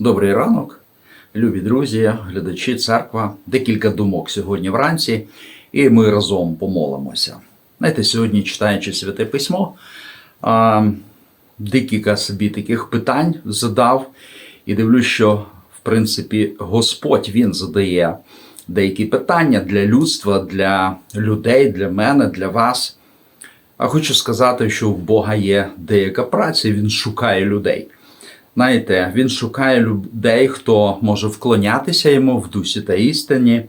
Добрий ранок, любі друзі, глядачі, церква. Декілька думок сьогодні вранці, і ми разом помолимося. Знаєте, сьогодні, читаючи святе письмо, декілька собі таких питань задав, і дивлюсь, що в принципі Господь Він задає деякі питання для людства, для людей, для мене, для вас. А хочу сказати, що в Бога є деяка праця, і він шукає людей. Знаєте, він шукає людей, хто може вклонятися йому в дусі та істині.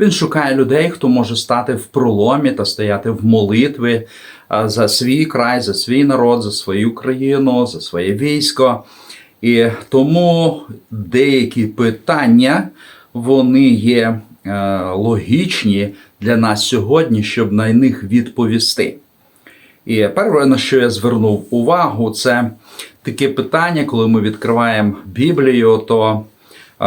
Він шукає людей, хто може стати в проломі та стояти в молитві за свій край, за свій народ, за свою країну, за своє військо. І тому деякі питання вони є е, логічні для нас сьогодні, щоб на них відповісти. І перше, на що я звернув увагу, це таке питання, коли ми відкриваємо Біблію, то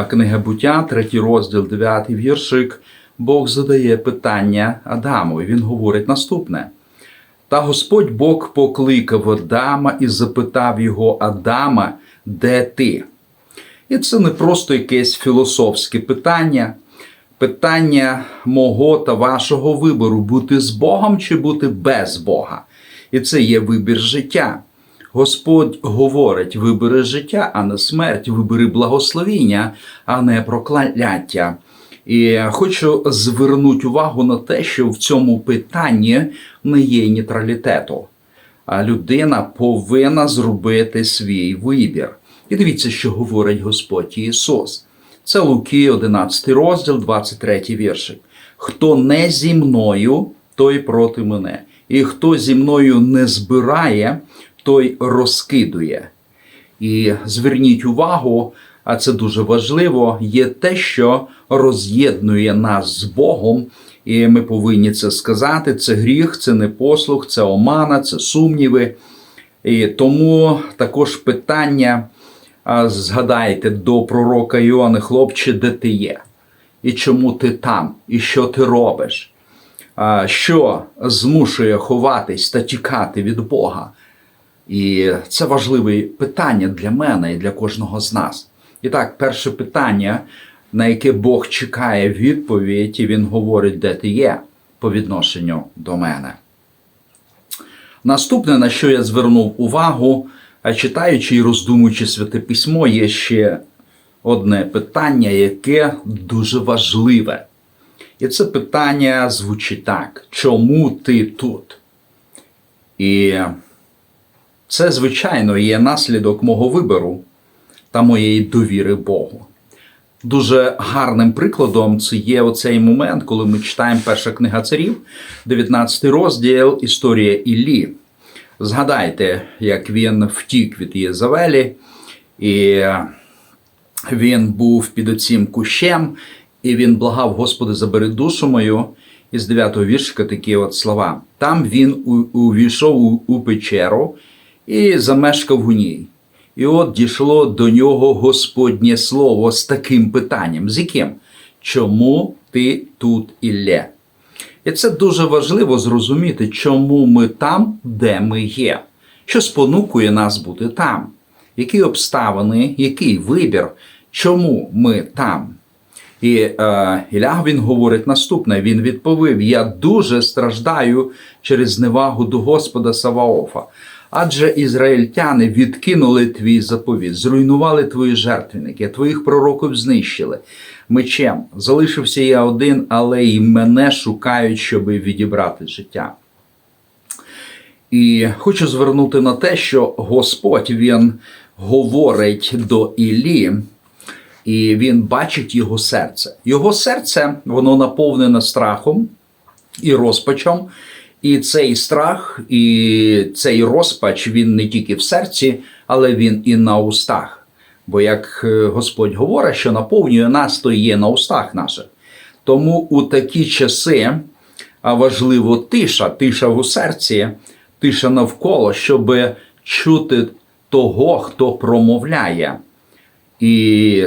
книга буття, третій розділ, дев'ятий віршик, Бог задає питання Адаму, і він говорить наступне. Та Господь Бог покликав Адама і запитав його Адама, де ти? І це не просто якесь філософське питання, питання мого та вашого вибору бути з Богом чи бути без Бога. І це є вибір життя. Господь говорить: вибери життя, а не смерть, вибери благословіння, а не прокляття. І хочу звернути увагу на те, що в цьому питанні не є нейтралітету. А людина повинна зробити свій вибір. І дивіться, що говорить Господь Ісус. Це Луки, 11 розділ, 23 віршик. Хто не зі мною, той проти мене. І хто зі мною не збирає, той розкидує. І зверніть увагу, а це дуже важливо, є те, що роз'єднує нас з Богом, і ми повинні це сказати. Це гріх, це непослух, це омана, це сумніви. І тому також питання, згадайте до пророка Іоанна, хлопче, де ти є? І чому ти там? І що ти робиш? Що змушує ховатись та тікати від Бога? І це важливе питання для мене і для кожного з нас. І так, перше питання, на яке Бог чекає відповідь, і Він говорить, де ти є по відношенню до мене. Наступне, на що я звернув увагу, читаючи і роздумуючи святе письмо, є ще одне питання, яке дуже важливе. І це питання звучить так: чому ти тут? І це, звичайно, є наслідок мого вибору та моєї довіри Богу. Дуже гарним прикладом це є оцей момент, коли ми читаємо перша книга царів, 19 розділ Історія Іллі. Згадайте, як він втік від Єзавелі, і він був під оцім кущем, і він благав Господи, забери душу мою. І з 9 віршика такі от слова. Там він увійшов у печеру і замешкав у ній. І от дійшло до нього Господнє слово з таким питанням: з яким? Чому ти тут Ілля? І це дуже важливо зрозуміти, чому ми там, де ми є, що спонукує нас бути там, які обставини, який вибір, чому ми там. І е, Ілля він говорить наступне: він відповів: Я дуже страждаю через зневагу до Господа Саваофа. Адже ізраїльтяни відкинули твій заповіт, зруйнували твої жертвенники, твоїх пророків знищили мечем. Залишився я один, але й мене шукають, щоб відібрати життя. І хочу звернути на те, що Господь він говорить до Іллі, і він бачить його серце. Його серце воно наповнене страхом і розпачом. І цей страх, і цей розпач він не тільки в серці, але він і на устах. Бо як Господь говорить, що наповнює нас, то є на устах наших. Тому у такі часи важливо тиша, тиша в серці, тиша навколо, щоб чути того, хто промовляє. І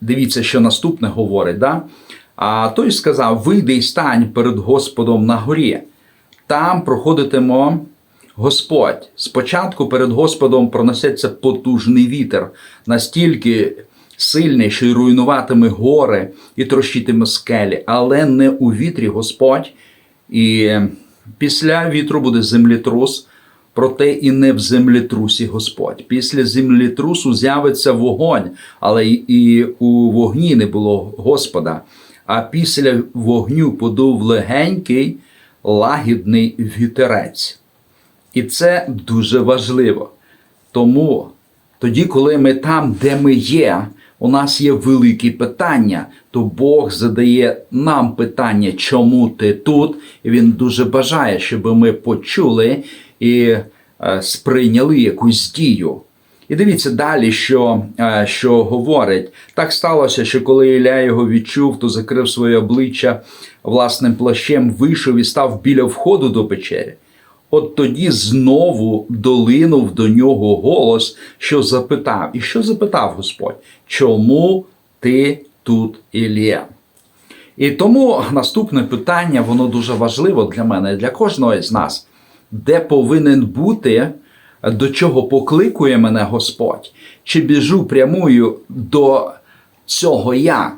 дивіться, що наступне говорить. Да? А той сказав: Вийди і стань перед Господом на горі. Там проходитиме Господь. Спочатку перед Господом пронесеться потужний вітер, настільки, сильний, що й руйнуватиме гори і трощитиме скелі, але не у вітрі Господь. І після вітру буде землетрус, проте і не в землетрусі Господь. Після землетрусу з'явиться вогонь, але і у вогні не було Господа. А після вогню подув легенький лагідний вітерець. І це дуже важливо. Тому тоді, коли ми там, де ми є, у нас є великі питання, то Бог задає нам питання, чому ти тут? І Він дуже бажає, щоб ми почули і е, сприйняли якусь дію. І дивіться далі, що, е, що говорить. Так сталося, що коли Ілля його відчув, то закрив своє обличчя власним плащем, вийшов і став біля входу до печері. От тоді знову долинув до нього голос, що запитав. І що запитав Господь? Чому ти тут, Ілія? І тому наступне питання, воно дуже важливо для мене для кожного з нас. Де повинен бути, до чого покликує мене Господь? Чи біжу прямую до цього я?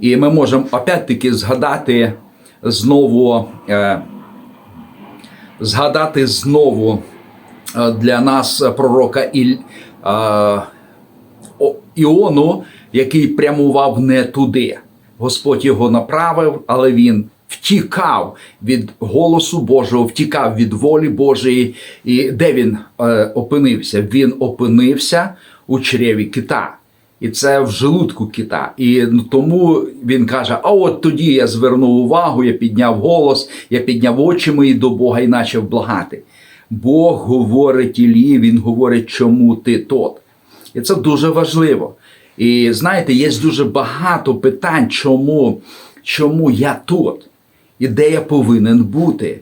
І ми можемо опять-таки згадати знову. Е, згадати знову е, для нас пророка е, Іону, який прямував не туди. Господь його направив, але він втікав від голосу Божого, втікав від волі Божої. І де він е, опинився? Він опинився у чреві кита. І це в желудку кита. І тому він каже: а от тоді я звернув увагу, я підняв голос, я підняв очі мої до Бога і почав благати. Бог говорить Ілії, він говорить, чому ти тут. І це дуже важливо. І знаєте, є дуже багато питань, чому, чому я тут, і де я повинен бути.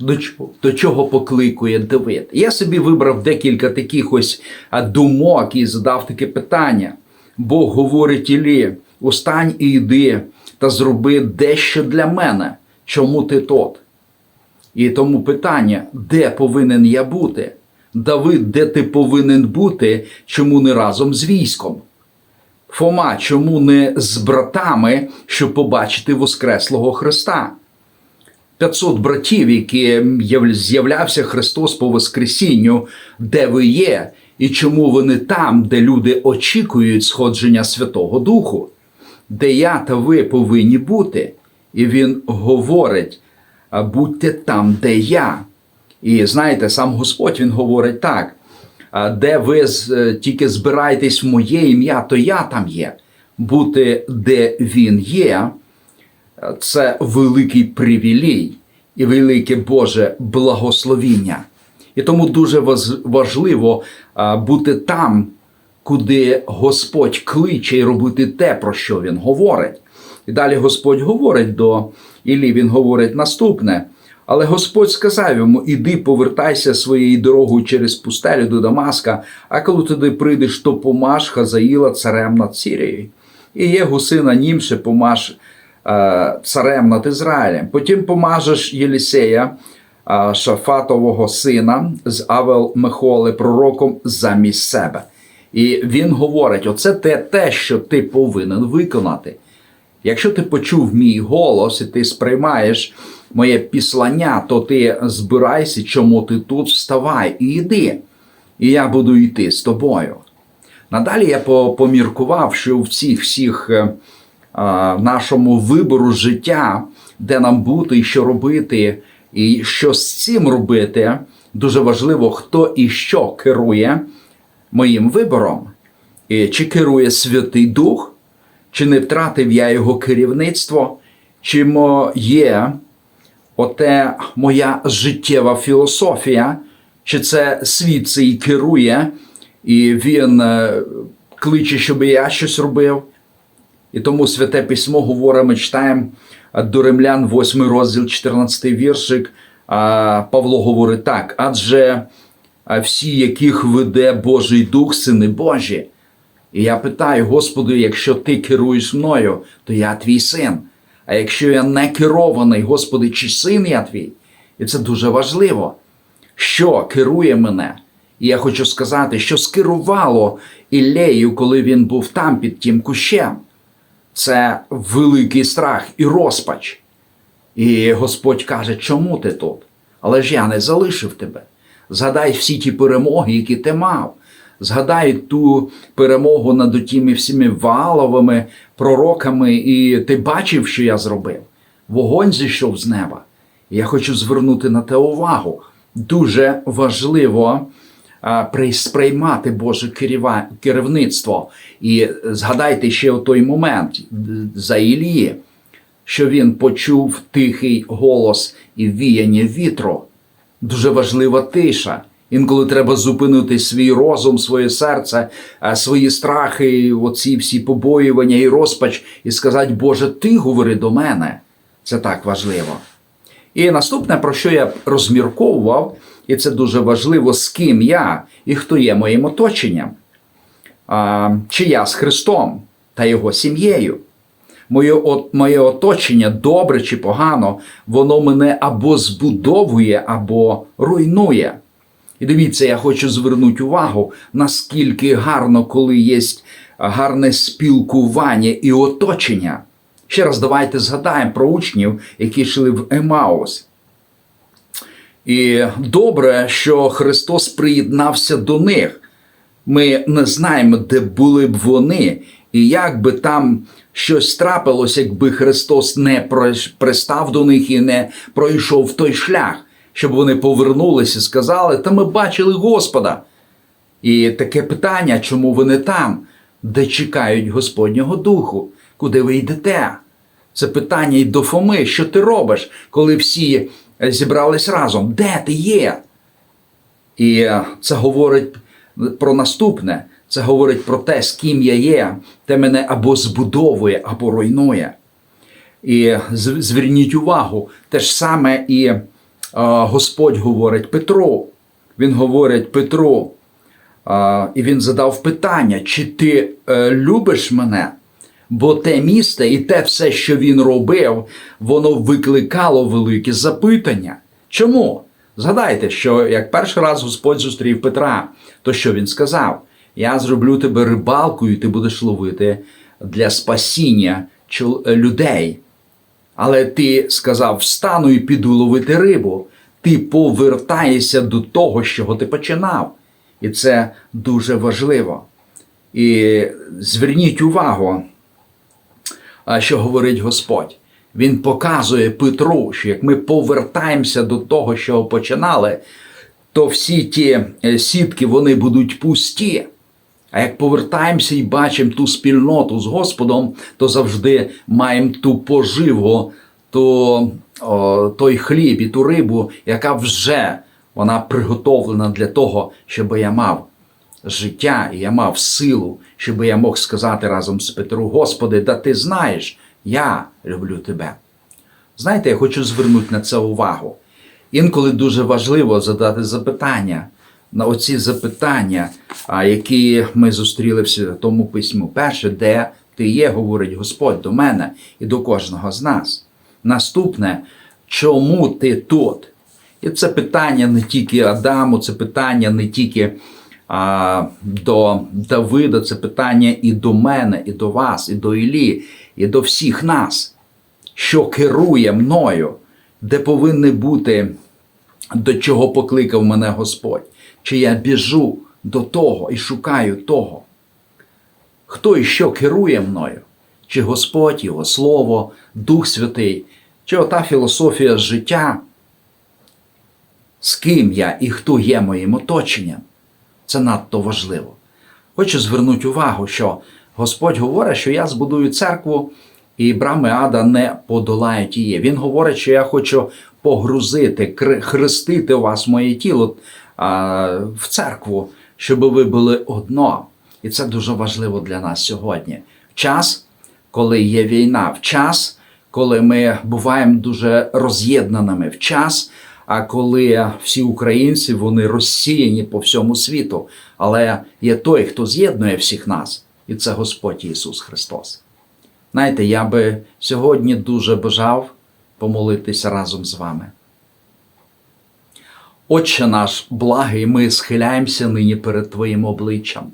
До чого, до чого покликує Давид? Я собі вибрав декілька таких ось думок і задав таке питання. Бог говорить Ілі, устань і йди та зроби дещо для мене. Чому ти тут? І тому питання, де повинен я бути? Давид, де ти повинен бути, чому не разом з військом? Фома, чому не з братами, щоб побачити Воскреслого Христа? 500 братів, які з'являвся Христос по Воскресінню, де ви є, і чому вони там, де люди очікують сходження Святого Духу, де я та ви повинні бути. І він говорить: будьте там, де я. І знаєте, сам Господь він говорить так: де ви е, тільки збираєтесь в моє ім'я, то я там є. Бути де він є, це великий привілей і велике Боже благословіння. І тому дуже важливо бути там, куди Господь кличе і робити те, про що Він говорить. І далі Господь говорить до Іллі, він говорить наступне. Але Господь сказав йому: Іди, повертайся своєю дорогою через пустелю до Дамаска, а коли туди прийдеш, то помаж Хазаїла царем над Сірією. І Єгу сина Німше помаж е, царем над Ізраїлем. Потім помажеш Єлісея, е, Шафатового сина з Авел Мехоли, пророком замість себе. І він говорить: оце те, те, що ти повинен виконати. Якщо ти почув мій голос і ти сприймаєш моє післання, то ти збирайся, чому ти тут вставай і йди, і я буду йти з тобою. Надалі я поміркував, що в цих всіх е, нашому вибору життя, де нам бути і що робити, і що з цим робити, дуже важливо, хто і що керує моїм вибором. І чи керує Святий Дух, чи не втратив я його керівництво, чи моє оте моя життєва філософія, чи це світ цей керує, і він е, кличе, щоб я щось робив. І тому святе письмо говорить, ми читаємо е, до римлян, 8 розділ, 14 віршик. Павло говорить так: адже всі, яких веде Божий Дух, сини Божі. І я питаю, Господи, якщо ти керуєш мною, то я твій син. А якщо я не керований, Господи, чи син я твій? І це дуже важливо. Що керує мене? І я хочу сказати, що скерувало Іллею, коли він був там під тим кущем. Це великий страх і розпач. І Господь каже, чому ти тут? Але ж я не залишив тебе. Згадай всі ті перемоги, які ти мав. Згадай ту перемогу над тими всіми валовими пророками, і ти бачив, що я зробив. Вогонь зійшов з неба. Я хочу звернути на те увагу. Дуже важливо сприймати Боже керівництво. І згадайте ще той момент за Ілії, що він почув тихий голос і віяння вітру. Дуже важлива тиша. Інколи треба зупинити свій розум, своє серце, свої страхи, оці всі побоювання і розпач, і сказати, Боже, ти говори до мене. Це так важливо. І наступне, про що я розмірковував, і це дуже важливо, з ким я і хто є моїм оточенням, а, чи я з Христом та Його сім'єю. Моє, от- моє оточення, добре чи погано, воно мене або збудовує, або руйнує. І дивіться, я хочу звернути увагу, наскільки гарно, коли є гарне спілкування і оточення. Ще раз давайте згадаємо про учнів, які йшли в Емаус. І добре, що Христос приєднався до них. Ми не знаємо, де були б вони, і як би там щось трапилось, якби Христос не пристав до них і не пройшов той шлях, щоб вони повернулися і сказали: Та ми бачили Господа. І таке питання, чому ви не там, де чекають Господнього Духу, куди ви йдете? Це питання й до Фоми, що ти робиш, коли всі зібрались разом? Де ти є? І е, це говорить про наступне. Це говорить про те, з ким я є, те мене або збудовує, або руйнує. І зверніть увагу, те ж саме і е, Господь говорить Петру. Він говорить Петру, е, і він задав питання: чи ти е, любиш мене? Бо те місце і те все, що він робив, воно викликало великі запитання. Чому? Згадайте, що як перший раз Господь зустрів Петра, то що він сказав? Я зроблю тебе рибалкою, і ти будеш ловити для спасіння е, людей. Але ти сказав: встану і піду ловити рибу. Ти повертаєшся до того, з чого ти починав. І це дуже важливо. І зверніть увагу, що говорить Господь. Він показує Петру, що як ми повертаємося до того, що починали, то всі ті е, сітки вони будуть пусті. А як повертаємося і бачимо ту спільноту з Господом, то завжди маємо ту поживу, то, о, той хліб і ту рибу, яка вже вона приготовлена для того, щоб я мав життя, і я мав силу, щоб я мог сказати разом з Петру: Господи, да ти знаєш, я люблю тебе. Знаєте, я хочу звернути на це увагу. Інколи дуже важливо задати запитання на оці запитання, які ми зустріли в Святому Письму. Перше, де ти є, говорить Господь до мене і до кожного з нас. Наступне, чому ти тут? І це питання не тільки Адаму, це питання не тільки до Давида, це питання і до мене, і до вас, і до Іллі, і до всіх нас, що керує мною, де повинні бути, до чого покликав мене Господь. Чи я біжу до того і шукаю того? Хто і що керує мною? Чи Господь, Його Слово, Дух Святий, чи ота філософія життя? З ким я і хто є моїм оточенням? Це надто важливо. Хочу звернути увагу, що Господь говорить, що я збудую церкву, і брами ада не подолають її. Він говорить, що я хочу погрузити, хрестити вас моє тіло в церкву, щоб ви були одно. І це дуже важливо для нас сьогодні. В час, коли є війна, в час, коли ми буваємо дуже роз'єднаними, в час, а коли всі українці вони розсіяні по всьому світу. Але є той, хто з'єднує всіх нас, і це Господь Ісус Христос. Знаєте, я би сьогодні дуже бажав помолитися разом з вами. Отче наш благий, ми схиляємося нині перед Твоїм обличчям.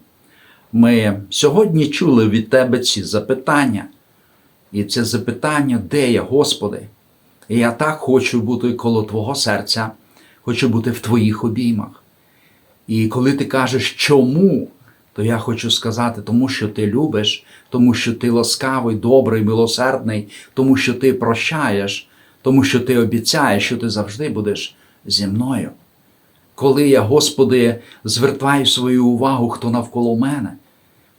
Ми сьогодні чули від Тебе ці запитання. І це запитання, де я, Господи? І я так хочу бути коло Твого серця, хочу бути в Твоїх обіймах. І коли ти кажеш чому, то я хочу сказати, тому що ти любиш, тому що ти ласкавий, добрий, милосердний, тому що ти прощаєш, тому що ти обіцяєш, що ти завжди будеш зі мною. Коли я, Господи, звертаю свою увагу, хто навколо мене,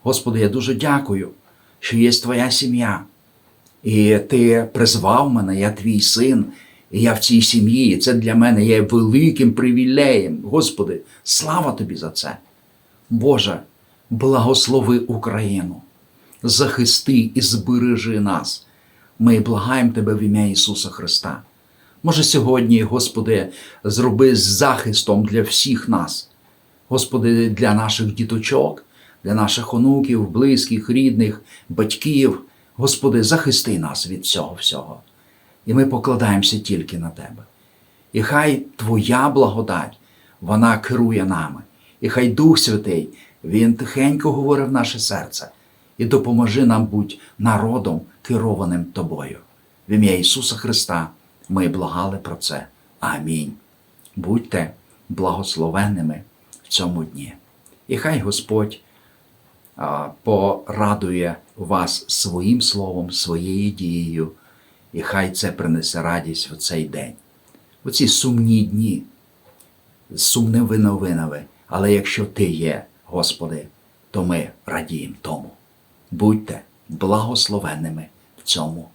Господи, я дуже дякую, що є Твоя сім'я. І ти призвав мене, я твій син, і я в цій сім'ї. І це для мене є великим привілеєм. Господи, слава тобі за це. Боже, благослови Україну, захисти і збережи нас. Ми благаємо Тебе в ім'я Ісуса Христа. Може, сьогодні, Господи, зроби захистом для всіх нас, Господи, для наших діточок, для наших онуків, близьких, рідних, батьків. Господи, захисти нас від цього всього. І ми покладаємося тільки на Тебе. І хай Твоя благодать, вона керує нами. І хай Дух Святий, Він тихенько говорить в наше серце і допоможи нам бути народом, керованим Тобою. В ім'я Ісуса Христа ми благали про це. Амінь. Будьте благословенними в цьому дні. І хай Господь порадує вас своїм словом, своєю дією, і хай це принесе радість в цей день. У ці сумні дні, сумними новинами, але якщо Ти є, Господи, то ми радіємо тому. Будьте благословенними в цьому